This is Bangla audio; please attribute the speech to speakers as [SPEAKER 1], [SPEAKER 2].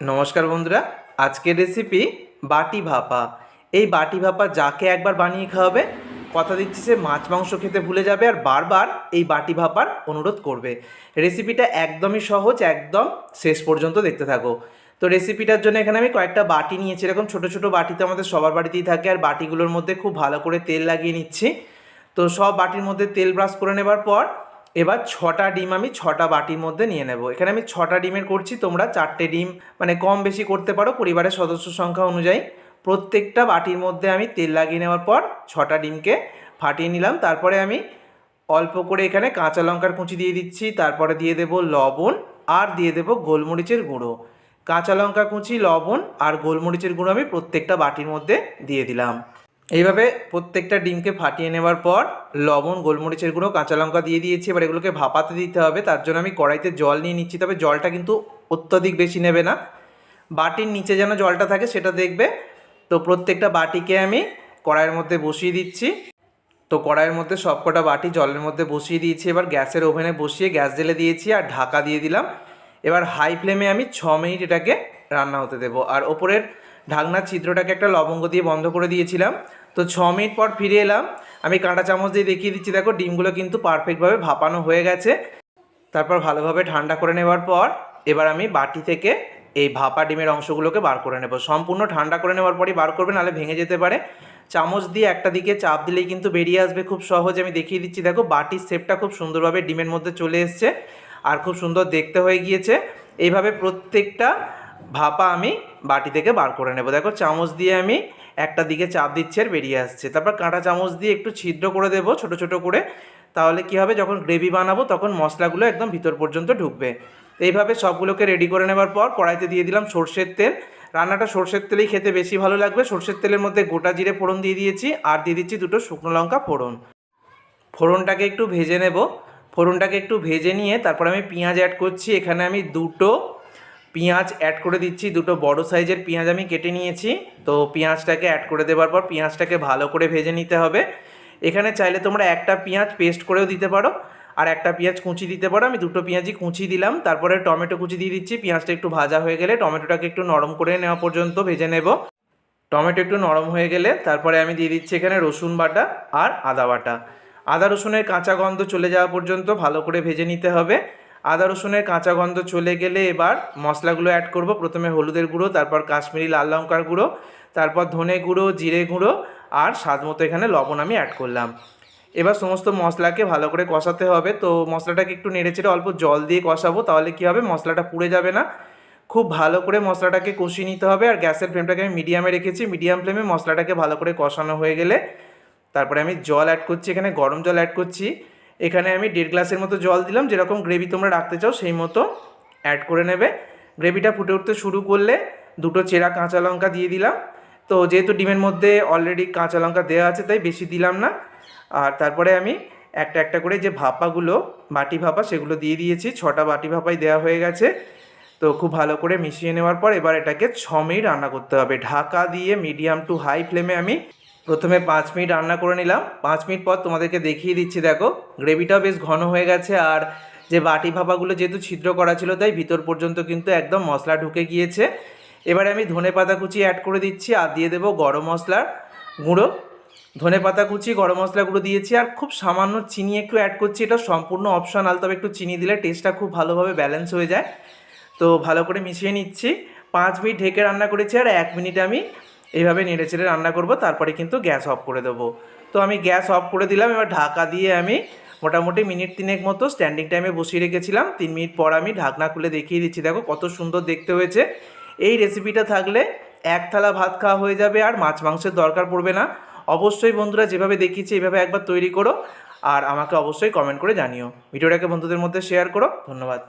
[SPEAKER 1] নমস্কার বন্ধুরা, আজকের রেসিপি বাটি ভাপা। এই বাটি ভাপা যাকে একবার বানিয়ে খাওয়াবে, কথা দিচ্ছি সে মাছ মাংস খেতে ভুলে যাবে আর বারবার এই বাটি ভাপার অনুরোধ করবে। রেসিপিটা একদমই সহজ, একদম শেষ পর্যন্ত দেখতে থাকো। তো রেসিপিটার জন্য এখানে আমি কয়েকটা বাটি নিয়েছি। এরকম ছোটো ছোটো বাটিতে আমাদের সবার বাড়িতেই থাকে আর বাটিগুলোর মধ্যে খুব ভালো করে তেল লাগিয়ে নিচ্ছি। তো সব বাটির মধ্যে তেল ব্রাশ করে নেবার পর এবার ছটা ডিম আমি ছটা বাটির মধ্যে নিয়ে নেব। এখানে আমি ছটা ডিমের করছি, তোমরা চারটে ডিম মানে কম বেশি করতে পারো পরিবারের সদস্য সংখ্যা অনুযায়ী। প্রত্যেকটা বাটির মধ্যে আমি তেল লাগিয়ে নেওয়ার পর ছটা ডিমকে ফাটিয়ে নিলাম। তারপরে আমি অল্প করে এখানে কাঁচা লঙ্কার কুচি দিয়ে দিচ্ছি, তারপরে দিয়ে দেব লবণ আর দিয়ে দেব গোলমরিচের গুঁড়ো। কাঁচা লঙ্কা কুচি, লবণ আর গোলমরিচের গুঁড়ো আমি প্রত্যেকটা বাটির মধ্যে দিয়ে দিলাম। এইভাবে প্রত্যেকটা ডিমকে ফাটিয়ে নেওয়ার পর লবণ, গোলমরিচের গুঁড়ো, কাঁচা লঙ্কা দিয়ে দিয়েছি। এবার এগুলোকে ভাপাতে দিতে হবে। তার জন্য আমি কড়াইতে জল নিয়ে নিচ্ছি। তবে জলটা কিন্তু অত্যধিক বেশি নেবে না। বাটির নিচে যেন জলটা থাকে সেটা দেখবে। তো প্রত্যেকটা বাটিকে আমি কড়াইয়ের মধ্যে বসিয়ে দিচ্ছি। তো কড়াইয়ের মধ্যে সবকটা বাটি জলের মধ্যে বসিয়ে দিয়েছি। এবার গ্যাসের ওভেনে বসিয়ে গ্যাস জেলে দিয়েছি আর ঢাকা দিয়ে দিলাম। এবার হাই ফ্লেমে আমি ছ মিনিট এটাকে রান্না হতে দেবো। আর ওপরের ঢাকনার ছিদ্রটাকে একটা লবঙ্গ দিয়ে বন্ধ করে দিয়েছিলাম। তো ছ মিনিট পর ফিরে এলাম। আমি কাঁটা চামচ দিয়ে দেখিয়ে দিচ্ছি, দেখো ডিমগুলো কিন্তু পারফেক্টভাবে ভাপানো হয়ে গেছে। তারপর ভালোভাবে ঠান্ডা করে নেওয়ার পর এবার আমি বাটি থেকে এই ভাপা ডিমের অংশগুলোকে বার করে নেব। সম্পূর্ণ ঠান্ডা করে নেওয়ার পরই বার করবে, নাহলে ভেঙে যেতে পারে। চামচ দিয়ে একটা দিকে চাপ দিলেই কিন্তু বেরিয়ে আসবে খুব সহজে। আমি দেখিয়ে দিচ্ছি, দেখো বাটির শেপটা খুব সুন্দরভাবে ডিমের মধ্যে চলে এসছে আর খুব সুন্দর দেখতে হয়ে গিয়েছে। এইভাবে প্রত্যেকটা ভাপা আমি বাটি থেকে বার করে নেব। দেখো চামচ দিয়ে আমি একটা দিকে চাপ দিচ্ছি আর বেরিয়ে আসছে। তারপর কাঁটা চামচ দিয়ে একটু ছিদ্র করে দেবো ছোট ছোট করে। তাহলে কি হবে? যখন গ্রেভি বানাবো তখন মশলাগুলো একদম ভিতর পর্যন্ত ঢুকবে। এইভাবে সবগুলোকে রেডি করে নেবার পর কড়াইতে দিয়ে দিলাম সর্ষের তেল। রান্নাটা সর্ষের তেলেই খেতে বেশি ভালো লাগবে। সর্ষের তেলের মধ্যে গোটা জিরে ফোড়ন দিয়ে দিয়েছি আর দিয়ে দিচ্ছি দুটো শুকনো লঙ্কা ফোড়ন। ফোড়নটাকে একটু ভেজে নেব। ফোড়নটাকে একটু ভেজে নিয়ে তারপর আমি পেঁয়াজ অ্যাড করছি। এখানে আমি দুটো পেঁয়াজ অ্যাড করে দিচ্ছি, দুটো বড় সাইজের পেঁয়াজ আমি কেটে নিয়েছি। তো পেঁয়াজটাকে অ্যাড করে দেওয়ার পর পেঁয়াজটাকে ভালো করে ভেজে নিতে হবে। এখানে চাইলে তোমরা একটা পেঁয়াজ পেস্ট করেও দিতে পারো আর একটা পেঁয়াজ কুচি দিতে পারো। আমি দুটো পেঁয়াজই কুচি দিলাম, তারপরে টমেটো কুচি দিয়ে দিচ্ছি। পেঁয়াজটা একটু ভাজা হয়ে গেলে টমেটোটাকে একটু নরম করে নেওয়া পর্যন্ত ভেজে নেব। টমেটো একটু নরম হয়ে গেলে তারপরে আমি দিয়ে দিচ্ছি এখানে রসুন বাটা আর আদা বাটা। আদা রসুনের কাঁচা গন্ধ চলে যাওয়া পর্যন্ত ভালো করে ভেজে নিতে হবে। আদা, রসুনের কাঁচা গন্ধ চলে গেলে এবার মশলাগুলো অ্যাড করব। প্রথমে হলুদের গুঁড়ো, তারপর কাশ্মীরি লাল লঙ্কার গুঁড়ো, তারপর ধনে গুঁড়ো, জিরে গুঁড়ো আর স্বাদ মতো এখানে লবণ আমি অ্যাড করলাম। এবার সমস্ত মশলাকে ভালো করে কষাতে হবে। তো মশলাটাকে একটু নেড়েচেড়ে অল্প জল দিয়ে কষাবো, তাহলে কি হবে? মশলাটা পুড়ে যাবে না। খুব ভালো করে মশলাটাকে কষিয়ে নিতে হবে। আর গ্যাসের ফ্লেমটাকে আমি মিডিয়ামে রেখেছি। মিডিয়াম ফ্লেমে মশলাটাকে ভালো করে কষানো হয়ে গেলে তারপরে আমি জল অ্যাড করছি। এখানে গরম জল অ্যাড করছি। এখানে আমি দেড় গ্লাসের মতো জল দিলাম, যেরকম গ্রেভি তোমরা রাখতে চাও সেই মতো অ্যাড করে নেবে। গ্রেভিটা ফুটে উঠতে শুরু করলে দুটো চেরা কাঁচা লঙ্কা দিয়ে দিলাম। তো যেহেতু ডিমের মধ্যে অলরেডি কাঁচা লঙ্কা দেওয়া আছে, তাই বেশি দিলাম না। আর তারপরে আমি একটা একটা করে যে ভাপাগুলো, বাটি ভাপা, সেগুলো দিয়ে দিয়েছি। ছটা বাটি ভাপাই দেওয়া হয়ে গেছে। তো খুব ভালো করে মিশিয়ে নেওয়ার পর এবার এটাকে ছ মিনিট রান্না করতে হবে। ঢাকা দিয়ে মিডিয়াম টু হাই ফ্লেমে আমি প্রথমে পাঁচ মিনিট রান্না করে নিলাম। পাঁচ মিনিট পর তোমাদেরকে দেখিয়ে দিচ্ছি, দেখো। গ্রেভিটাও বেশ ঘন হয়ে গেছে আর যে বাটি ভাপাগুলো যেহেতু ছিদ্র করা ছিল, তাই ভিতর পর্যন্ত কিন্তু একদম মশলা ঢুকে গিয়েছে। এবারে আমি ধনে পাতা কুচি অ্যাড করে দিচ্ছি আর দিয়ে দেবো গরম মশলার গুঁড়ো। ধনে পাতা কুচি, গরম মশলা গুঁড়ো দিয়েছি আর খুব সামান্য চিনি একটু অ্যাড করছি। এটা সম্পূর্ণ অপশনাল তবে একটু চিনি দিলে টেস্টটা খুব ভালোভাবে ব্যালেন্স হয়ে যায়। তো ভালো করে মিশিয়ে নিচ্ছি। পাঁচ মিনিট ঢেকে রান্না করেছি আর এক মিনিট আমি এইভাবে নেড়ে চেড়ে রান্না করব, তারপরে কিন্তু গ্যাস অফ করে দেবো। তো আমি গ্যাস অফ করে দিলাম, এবার ঢাকা দিয়ে আমি মোটামুটি মিনিট তিনেক মতো স্ট্যান্ডিং টাইমে বসিয়ে রেখেছিলাম। তিন মিনিট পর আমি ঢাকনা খুলে দেখিয়ে দিচ্ছি, দেখো কত সুন্দর দেখতে হয়েছে। এই রেসিপিটা থাকলে এক থালা ভাত খাওয়া হয়ে যাবে, আর মাছ মাংসের দরকার পড়বে না। অবশ্যই বন্ধুরা যেভাবে দেখিয়েছি এইভাবে একবার তৈরি করো, আর আমাকে অবশ্যই কমেন্ট করে জানিও। ভিডিওটাকে বন্ধুদের মধ্যে শেয়ার করো, ধন্যবাদ।